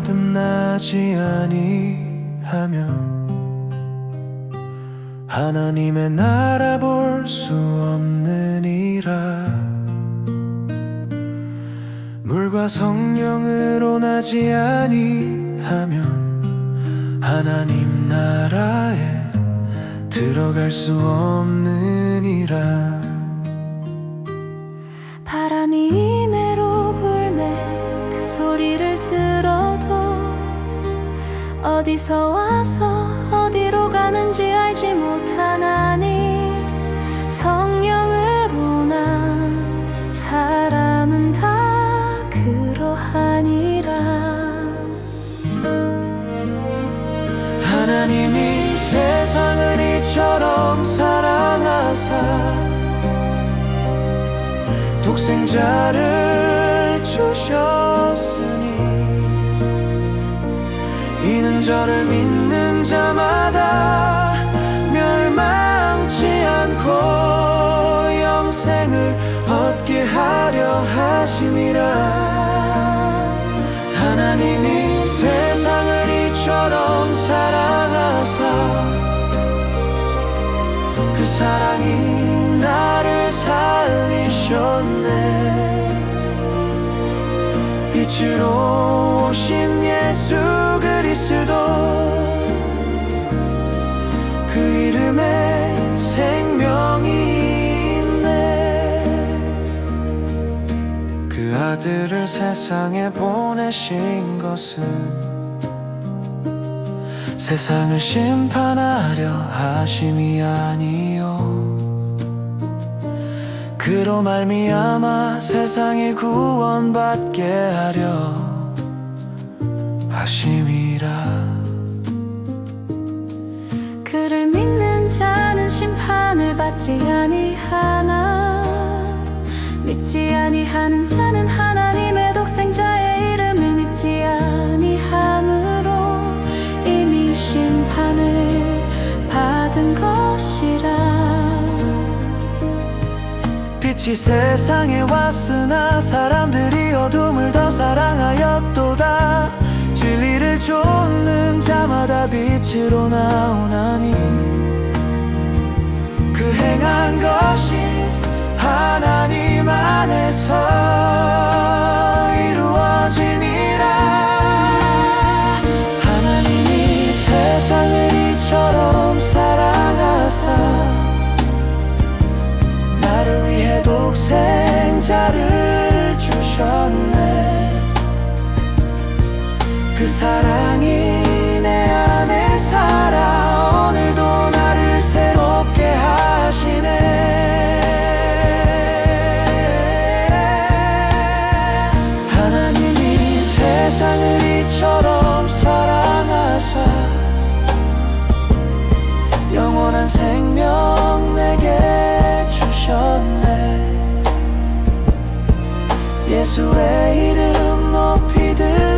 하지 아니하면 하나님의 나라 볼 수 없느니라. 물과 성령으로 나지 아니하면 하나님 나라에 들어갈 수 없느니라 어디서 와서 어디로 가는지 알지 못하나니 성령으로 난 사람은 다 그러하니라. 하나님이 세상을 이처럼 사랑하사 독생자를 주셨으니 이는 저를 믿는 자마다 멸망치 않고 영생을 얻게 하려 하심이라. 하나님이 세상을 이처럼 사랑하사 그 사랑이 나를 살리셨네. 빛으로 오신 예수 그리스도 그 이름에 생명이 있네. 그 아들을 세상에 보내신 것은 세상을 심판하려 하심이 아니요. 그로 말미암아 세상이 구원받게 하려 하심이라. 그를 믿는 자는 심판을 받지 아니하나. 믿지 아니하는 자는 하나님의 독생자의 이름을 믿지 아니하므로 이미 심판을 받은 것이라. 빛이 세상에 왔으나 사람들이 어둠을 더 사랑하였도다 진리를 쫓는 자마다 빛으로 나오나니 그 행한 것이 하나님 안에서 이루어짐이라. 하나님이 세상을 이처럼 사랑하사 나를 위해 독생자를 사랑이 내 안에 살아. 오늘도 나를 새롭게 하시네. 하나님이 세상을 이처럼 사랑하사 영원한 생명 내게 주셨네. 예수의 이름 높이 들